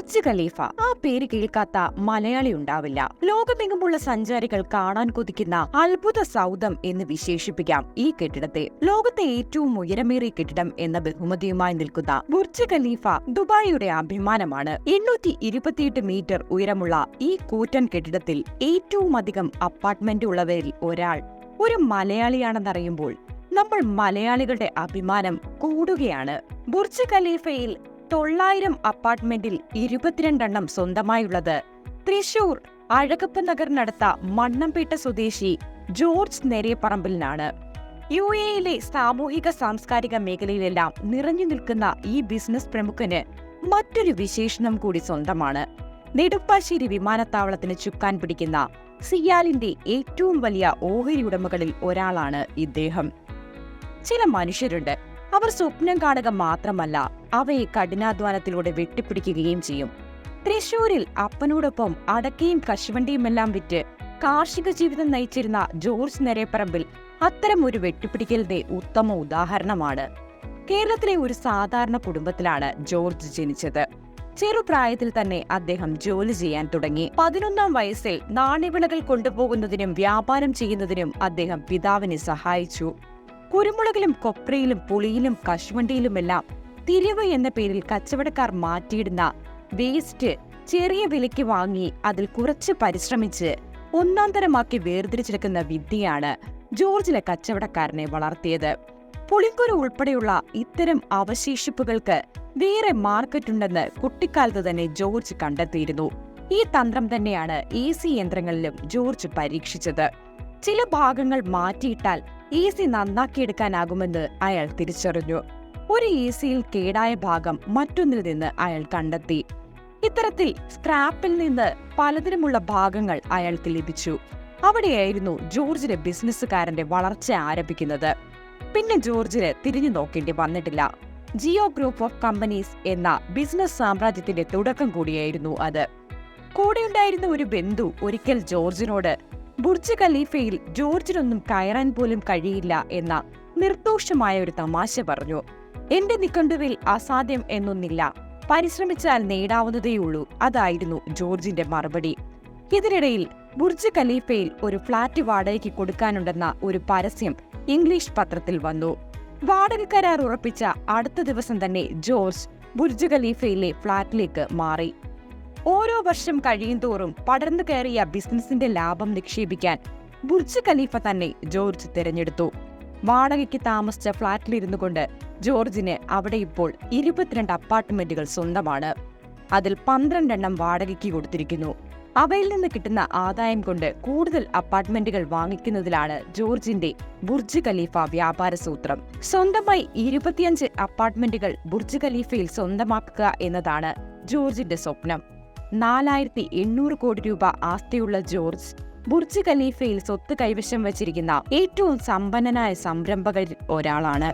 Burj Khalifa. ആ പേര് കേൾക്കാത്ത മലയാളി ഉണ്ടാവില്ല. ലോകമെങ്ങുമുള്ള സഞ്ചാരികൾ കാണാൻ കൊതിക്കുന്ന അത്ഭുത സൗധം എന്ന് വിശേഷിപ്പിക്കാം ഈ കെട്ടിടത്തെ. ലോകത്തെ ഏറ്റവും ഉയരമേറിയ കെട്ടിടം എന്ന ബഹുമതിയുമായി നിൽക്കുന്ന ബുർജ് ഖലീഫ ദുബായിയുടെ അഭിമാനമാണ്. എണ്ണൂറ്റി ഇരുപത്തിയെട്ട് മീറ്റർ ഉയരമുള്ള ഈ കൂറ്റൻ കെട്ടിടത്തിൽ ഏറ്റവും അധികം അപ്പാർട്ട്മെന്റ് ഉള്ളവരിൽ ഒരാൾ. ഒരു മലയാളിയാണെന്നറിയുമ്പോൾ നമ്മൾ മലയാളികളുടെ അഭിമാനം കൂടുകയാണ്. ബുർജ് ഖലീഫയിൽ തൊള്ളായിരം അപ്പാർട്ട്മെന്റിൽ ഇരുപത്തിരണ്ടെണ്ണം സ്വന്തമായുള്ളത്. തൃശൂർ അഴകപ്പ നഗറിനടുത്ത മണ്ണംപേട്ട സ്വദേശി ജോർജ് നെരേപ്പറമ്പിലിനാണ് യു എയിലെ സാമൂഹിക സാംസ്കാരിക മേഖലയിലെല്ലാം നിറഞ്ഞു നിൽക്കുന്ന ഈ ബിസിനസ് പ്രമുഖന് മറ്റൊരു വിശേഷണം കൂടി സ്വന്തമാണ്. നെടുമ്പാശ്ശേരി വിമാനത്താവളത്തിന് ചുക്കാൻ പിടിക്കുന്ന സിയാലിന്റെ ഏറ്റവും വലിയ ഓഹരി ഉടമകളിൽ ഒരാളാണ് ഇദ്ദേഹം. ചില മനുഷ്യരുണ്ട്. അവർ സ്വപ്നം കാണുക മാത്രമല്ല അവയെ കഠിനാധ്വാനത്തിലൂടെ വെട്ടിപ്പിടിക്കുകയും ചെയ്യും. തൃശൂരിൽ അപ്പനോടൊപ്പം അടക്കയും കശുവണ്ടിയുമെല്ലാം വിറ്റ് കാർഷിക ജീവിതം നയിച്ചിരുന്ന ജോർജ് നരേപ്പറമ്പിൽ അത്തരം ഒരു വെട്ടിപ്പിടിക്കലിന്റെ ഉത്തമ ഉദാഹരണമാണ്. കേരളത്തിലെ ഒരു സാധാരണ കുടുംബത്തിലാണ് ജോർജ് ജനിച്ചത്. ചെറുപ്രായത്തിൽ തന്നെ അദ്ദേഹം ജോലി ചെയ്യാൻ തുടങ്ങി. പതിനൊന്നാം വയസ്സിൽ നാണ്യവിളകൾ കൊണ്ടുപോകുന്നതിനും വ്യാപാരം ചെയ്യുന്നതിനും അദ്ദേഹം പിതാവിനെ സഹായിച്ചു. കുരുമുളകിലും കൊപ്രയിലും പുളിയിലും കശുവണ്ടിയിലുമെല്ലാം തിരിവ് എന്ന പേരിൽ കച്ചവടക്കാർ മാറ്റിയിടുന്ന വേസ്റ്റ് ചെറിയ വിലയ്ക്ക് വാങ്ങി അതിൽ കുറച്ച് പരിശ്രമിച്ച് ഒന്നാന്തരമാക്കി വേർതിരിച്ചെടുക്കുന്ന വിദ്യയാണ് ജോർജിലെ കച്ചവടക്കാരനെ വളർത്തിയത്. പുളിങ്കുരു ഉൾപ്പെടെയുള്ള ഇത്തരം അവശേഷിപ്പുകൾക്ക് വേറെ മാർക്കറ്റുണ്ടെന്ന് കുട്ടിക്കാലത്ത് തന്നെ ജോർജ് കണ്ടെത്തിയിരുന്നു. ഈ തന്ത്രം തന്നെയാണ് എ സി യന്ത്രങ്ങളിലും ജോർജ് പരീക്ഷിച്ചത്. ചില ഭാഗങ്ങൾ മാറ്റിയിട്ടാൽ എ സി നന്നാക്കിയെടുക്കാനാകുമെന്ന് അയാൾ തിരിച്ചറിഞ്ഞു. ഒരു ഈസിയിൽ സിയിൽ കേടായ ഭാഗം മറ്റൊന്നിൽ നിന്ന് അയാൾ കണ്ടെത്തി. ഇത്തരത്തിൽ സ്ക്രാപ്പിൽ നിന്ന് പലതിനുമുള്ള ഭാഗങ്ങൾ അയാൾക്ക് ലഭിച്ചു. അവിടെയായിരുന്നു ജോർജിന്റെ ബിസിനസ്സുകാരന്റെ വളർച്ച ആരംഭിക്കുന്നത്. പിന്നെ ജോർജിന് തിരിഞ്ഞു നോക്കേണ്ടി വന്നിട്ടില്ല. ജിയോ ഗ്രൂപ്പ് ഓഫ് കമ്പനീസ് എന്ന ബിസിനസ് സാമ്രാജ്യത്തിന്റെ തുടക്കം കൂടിയായിരുന്നു അത്. കൂടെയുണ്ടായിരുന്ന ഒരു ബന്ധു ഒരിക്കൽ ജോർജിനോട് ബുർജ് ഖലീഫയിൽ ജോർജിനൊന്നും കയറാൻ പോലും കഴിയില്ല എന്ന നിർദോഷമായ ഒരു തമാശ പറഞ്ഞു. എന്റെ നിഘണ്ടുവിൽ അസാധ്യം എന്നൊന്നില്ല. പരിശ്രമിച്ചാൽ നേടാവുന്നതേയുള്ളൂ അതായിരുന്നു ജോർജിന്റെ മറുപടി. ഇതിനിടയിൽ ബുർജ് ഖലീഫയിൽ ഒരു ഫ്ളാറ്റ് വാടകയ്ക്ക് കൊടുക്കാനുണ്ടെന്ന ഒരു പരസ്യം ഇംഗ്ലീഷ് പത്രത്തിൽ വന്നു. വാടക കരാർ ഉറപ്പിച്ച അടുത്ത ദിവസം തന്നെ ജോർജ് ബുർജ് ഖലീഫയിലെ ഫ്ളാറ്റിലേക്ക് മാറി. ഓരോ വർഷം കഴിയുന്തോറും പടർന്നു കയറിയ ബിസിനസിന്റെ ലാഭം നിക്ഷേപിക്കാൻ ബുർജ് ഖലീഫ തന്നെ ജോർജ് തിരഞ്ഞെടുത്തു. വാടകയ്ക്ക് താമസിച്ച ഫ്ളാറ്റിലിരുന്നു കൊണ്ട് ജോർജിന് അവിടെ ഇപ്പോൾ ഇരുപത്തിരണ്ട് അപ്പാർട്ട്മെന്റുകൾ സ്വന്തമാണ്. അതിൽ പന്ത്രണ്ടെണ്ണം വാടകയ്ക്ക് കൊടുത്തിരിക്കുന്നു. അവയിൽ നിന്ന് കിട്ടുന്ന ആദായം കൊണ്ട് കൂടുതൽ അപ്പാർട്ട്മെന്റുകൾ വാങ്ങിക്കുന്നതിലാണ് ജോർജിന്റെ ബുർജ് ഖലീഫ വ്യാപാര സൂത്രം. സ്വന്തമായി ഇരുപത്തിയഞ്ച് അപ്പാർട്ട്മെന്റുകൾ ബുർജ് ഖലീഫയിൽ സ്വന്തമാക്കുക എന്നതാണ് ജോർജിന്റെ സ്വപ്നം. നാലായിരത്തി എണ്ണൂറ് കോടി രൂപ ആസ്തിയുള്ള ജോർജ് ബുർജ് ഖലീഫയിൽ സ്വത്ത് കൈവശം വച്ചിരിക്കുന്ന ഏറ്റവും സമ്പന്നനായ സംരംഭകരിൽ ഒരാളാണ്.